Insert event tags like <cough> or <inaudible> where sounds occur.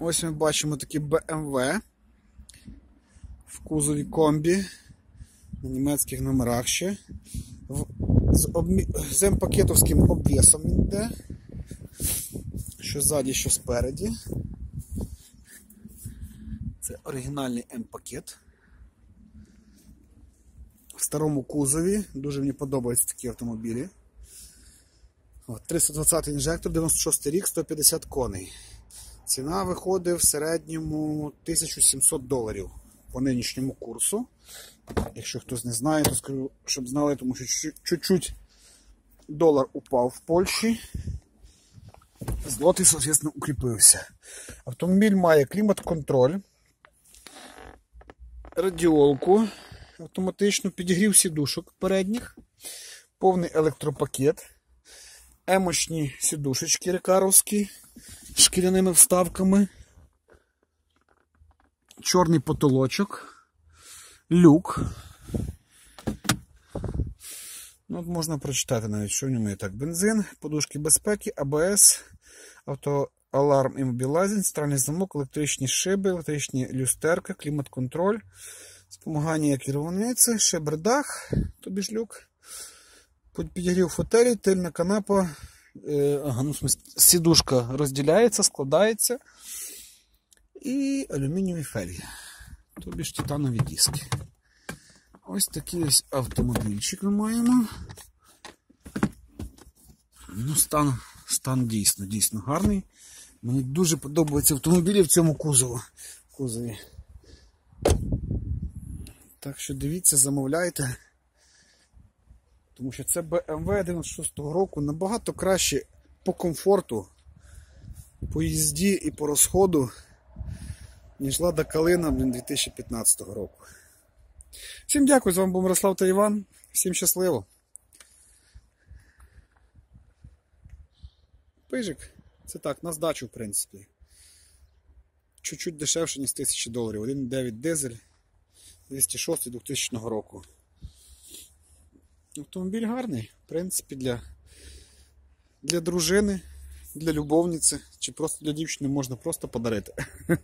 Ось ми бачимо такі BMW в кузові комбі на німецьких номерах ще. В- З, обмі... з М-пакетовським обвісом йде. Що ззаді, що спереді. Це оригінальний М-пакет. В старому кузові. Дуже мені подобаються такі автомобілі. От, 320 інжектор, 96 рік, 150 коней. Ціна виходить в середньому 1700 доларів по нинішньому курсу. Якщо хтось не знає, то скажу, щоб знали, тому що чуть- чуть-чуть долар упав в Польщі. Злотий, соответственно, укріпився. Автомобіль має клімат-контроль, радіолку, автоматично підігрів сідушок передніх, повний електропакет, емочні сідушечки рекаровські з шкіряними вставками, чорний потолочок, люк. Ну, можна прочитати навіть, що в ньому є так. Бензин, подушки безпеки, АБС, автоаларм іммобілайзинг, центральний замок, електричні шиби, електричні люстерка, клімат-контроль, спомагання керівниці, шибердах, тобі ж люк, Під- підігрів фотелі, тильна канапа, е, ага, ну, сідушка розділяється, складається. І алюмінієві фельги. Тобі ж титанові диски. Ось такий ось автомобільчик ми маємо. Ну, стан, стан дійсно, дійсно гарний. Мені дуже подобаються автомобілі в цьому кузову. кузові. Так що дивіться, замовляйте. Тому що це BMW 96-го року набагато краще по комфорту, по їзді і по розходу, ніж Лада Калина 2015 року. Всім дякую, з вами був Мирослав та Іван. Всім щасливо. Пижик. Це так, на здачу, в принципі. Чуть-чуть дешевше, ніж 1000 доларів. 1,9 дизель 206 2000 року. Автомобіль гарний, в принципі, для, для дружини, для любовниці чи просто для дівчини можна просто подарити. <laughs>